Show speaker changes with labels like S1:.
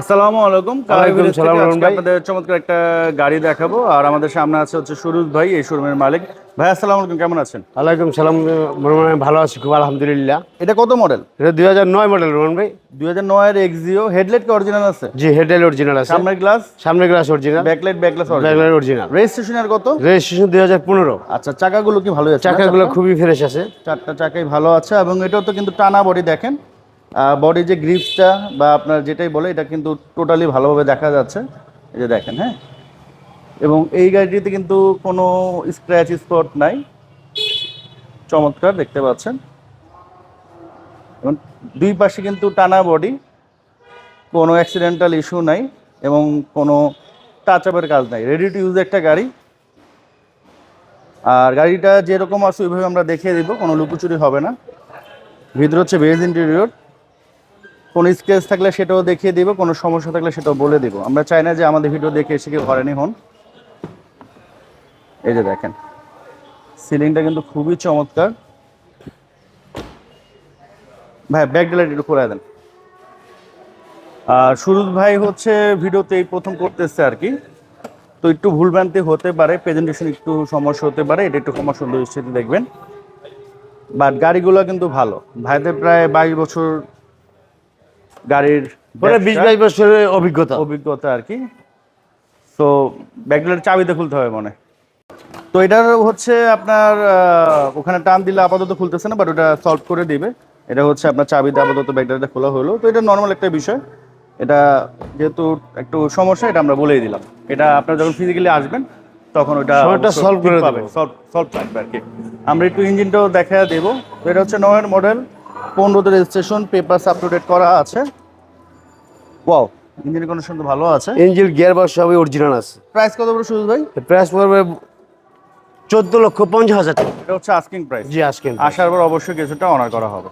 S1: আসসালামু আলাইকুম। আপনাদের চমৎকার একটা গাড়ি দেখাবো আর আমাদের সামনে আছে হচ্ছে সুরুজ ভাই এই শোরুমের মালিক। ভাই আসসালামু আলাইকুম কেমন আছেন?
S2: ওয়ালাইকুম সালাম ভালো আছি খুব আলহামদুলিল্লাহ।
S1: এটা কত মডেল
S2: এটা দুই হাজার নয় মডেল রহমান ভাই।
S1: দুই হাজার নয়ের এক্সিও হেডলাইট কি অরিজিনাল আছে?
S2: জি হেডেল অরিজিনাল আছে।
S1: সামনের গ্লাস
S2: সামনের glass original
S1: backlight backlight original
S2: backlight original
S1: রেজিস্ট্রেশনের কত?
S2: রেজিস্ট্রেশন দুই হাজার পনেরো।
S1: আচ্ছা চাকাগুলো কি ভালো আছে?
S2: চাকাগুলো খুবই ফ্রেশ আছে।
S1: চারটা চাকাই ভালো আছে এবং এটাও তো কিন্তু টানা বডি দেখেন। বডি যে গ্রিপসটা বা আপনার যেটাই বলে, এটা কিন্তু টোটালি ভালোভাবে দেখা যাচ্ছে। এই যে দেখেন হ্যাঁ? এবং এই গাড়িটিতে কিন্তু কোনো স্ক্র্যাচ স্পট নাই। চমৎকার, দেখতে পাচ্ছেন। এবং দুই পাশে কিন্তু টানা বডি কোনো অ্যাক্সিডেন্টাল ইস্যু নাই এবং কোনো টাচ আপের কাজ নাই। রেডি টু ইউজ একটা গাড়ি। আর গাড়িটা যেরকম আছে, ওইভাবে আমরা দেখিয়ে দিব, কোনো লুকোচুরি হবে না। ভিতরে হচ্ছে বেজ ইন্টেরিয়র কোনো স্কেচ থাকলে সেটাও দেখিয়ে দিব, কোনো সমস্যা থাকলে সেটাও বলে দিব। আমরা চাই না যে আমাদের ভিডিও দেখে এসে কেউ হয়রানি হন। এই যে দেখেন, সিলিংটা কিন্তু খুবই চমৎকার। ভাই ব্যাক লাইট একটু করে দেন। আর সুরজ ভাই হচ্ছে ভিডিওতে এই প্রথম করতেছে আর কি। তো একটু ভুলভ্রান্তি হতে পারে প্রেজেন্টেশন একটু সমস্যা হতে পারে, এটা একটু ক্ষমা সুন্দর দেখবেন। বাট গাড়িগুলো কিন্তু ভালো। ভাইদের প্রায় বাইশ বছর গাড়ির
S2: পরে বিশ বাইশ বছরের অভিজ্ঞতা।
S1: অভিজ্ঞতা আর কি। তো ব্যাগগুলোর চাবিতে খুলতে হবে মনে। তো এটার হচ্ছে আপনার ওখানে টান দিলে আপাতত খুলতেছে না বাট ওটা সলভ করে দিবে। এটা হচ্ছে আপনার চাবিতে আপাতত ব্যাগটা খোলা হলো। তো এটা নর্মাল একটা বিষয়। এটা যেহেতু একটু সমস্যা এটা আমরা বলেই দিলাম। এটা আপনার যখন ফিজিক্যালি আসবেন তখন ওটা
S2: solve
S1: ঠিক
S2: করে দেবো।
S1: সলভ সলভ থাকবে আর কি। আমরা একটু ইঞ্জিনটাও দেখা দেবো। তো এটা হচ্ছে নয়ের মডেল পনেরোতে registration paper up to date করা আছে। ওয়াও ইঞ্জিন কন্ডিশন তো ভালো আছে।
S2: ইঞ্জিন গিয়ার বক্স সবই অরিজিনাল আছে।
S1: প্রাইস কত বড় সুযোগ ভাই?
S2: প্রাইস পড়বে চোদ্দ লক্ষ পঞ্চাশ হাজার টাকা।
S1: এটা হচ্ছে আস্কিং প্রাইস
S2: জি আস্কিং
S1: আসার পর অবশ্যই কিছুটা অনার করা হবে।